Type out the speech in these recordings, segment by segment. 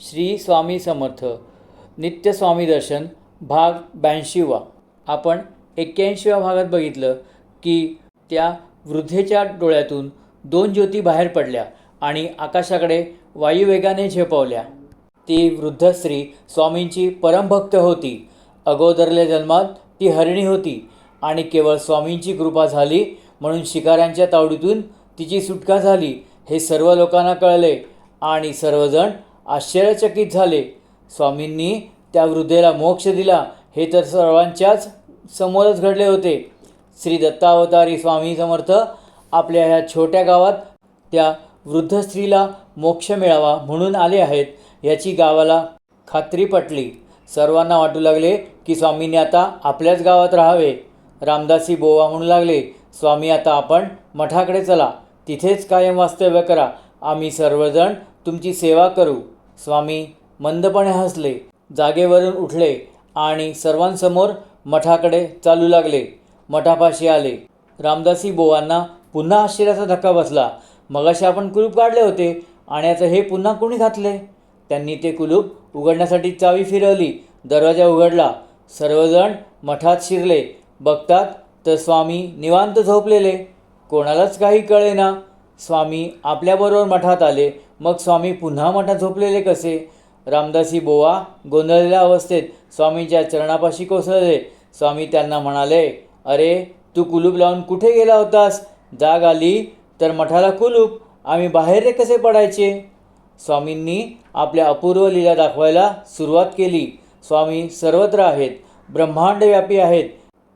श्री स्वामी समर्थ. नित्य स्वामी दर्शन भाग ब्याऐंशीवा आपण एक्क्याऐंशीव्या भागात बघितलं की त्या वृद्धेच्या डोळ्यातून दोन ज्योती बाहेर पडल्या आणि आकाशाकडे वायुवेगाने झेपावल्या. ती वृद्ध स्त्री स्वामींची परमभक्त होती. अगोदरल्या जन्मात ती हरिणी होती आणि केवळ स्वामींची कृपा झाली म्हणून शिकाऱ्यांच्या तावडीतून तिची सुटका झाली हे सर्व लोकांना कळले आणि सर्वजण आश्चर्यचकित झाले. स्वामींनी त्या वृद्धेला मोक्ष दिला. हे तर सर्वांच्याच समोरच घडले होते. श्री दत्तावतारी स्वामी समर्थ आपल्या ह्या छोट्या गावात त्या वृद्ध स्त्रीला मोक्ष मिळावा म्हणून आले आहेत. याची गावाला खात्री पटली. सर्वांना वाटू लागले की स्वामींनी आता आपल्याच गावात राहावे. रामदासी बोवा म्हणू लागले स्वामी आता आपण मठाकडे चला. तिथेच कायम वास्तव्य करा. आम्ही सर्वजण तुमची सेवा करू. स्वामी मंदपणे हसले. जागेवरून उठले आणि सर्वांसमोर मठाकडे चालू लागले. मठापाशी आले. रामदासी बोवांना पुन्हा आश्चर्याचा धक्का बसला. मगाशी आपण कुलूप काढले होते आणि आता हे पुन्हा कोणी घातले? त्यांनी ते कुलूप उघडण्यासाठी चावी फिरवली. दरवाजा उघडला. सर्वजण मठात शिरले. बघतात तर स्वामी निवांत झोपलेले. कोणालाच काही कळेना. स्वामी आपल्याबरोबर मठात आले. मग स्वामी पुन्हा मठात झोपलेले कसे? रामदासी बोवा गोंधळलेल्या अवस्थेत स्वामींच्या चरणापाशी कोसळले. स्वामी त्यांना म्हणाले अरे तू कुलूप लावून कुठे गेला होतास? जाग आली तर मठाला कुलूप. आम्ही बाहेर रे कसे पडायचे? स्वामींनी आपल्या अपूर्व लीला दाखवायला सुरुवात केली. स्वामी सर्वत्र आहेत ब्रह्मांडव्यापी आहेत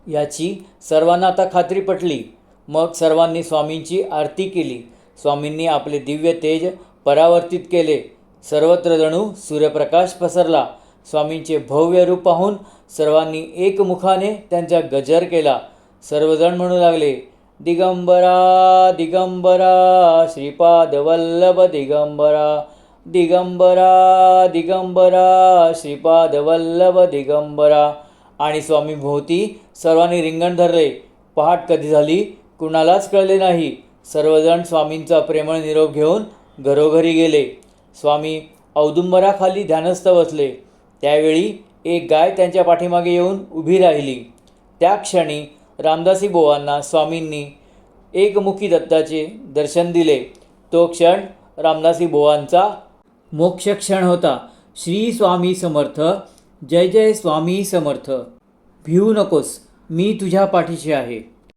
याची सर्वांना आता खात्री पटली. मग सर्वांनी स्वामींची आरती केली. स्वामींनी आपले दिव्य तेज परावर्तित केले. सर्वत्र जणू सूर्यप्रकाश पसरला. स्वामींचे भव्य रूप पाहून सर्वांनी एकमुखाने त्यांचा गजर केला. सर्वजण म्हणू लागले दिगंबरा दिगंबरा श्रीपाद वल्लभ दिगंबरा दिगंबरा दिगंबरा श्रीपाद वल्लभ दिगंबरा. आणि स्वामी भोवती सर्वांनी रिंगण धरले. पहाट कधी झाली कुणालाच कळले नाही. सर्वजण स्वामींचा प्रेमळ निरोप घेऊन घरोघरी गेले. स्वामी औदुंबराखाली ध्यानस्थ बसले. त्यावेळी एक गाय त्यांच्या पाठीमागे येऊन उभी राहिली. त्या क्षणी रामदासी बोवांना स्वामींनी एकमुखी दत्ताचे दर्शन दिले. तो क्षण रामदासी बोवांचा मोक्ष क्षण होता. श्री स्वामी समर्थ जय जय स्वामी समर्थ. भिवू नकोस मी तुझ्या पाठीशी आहे.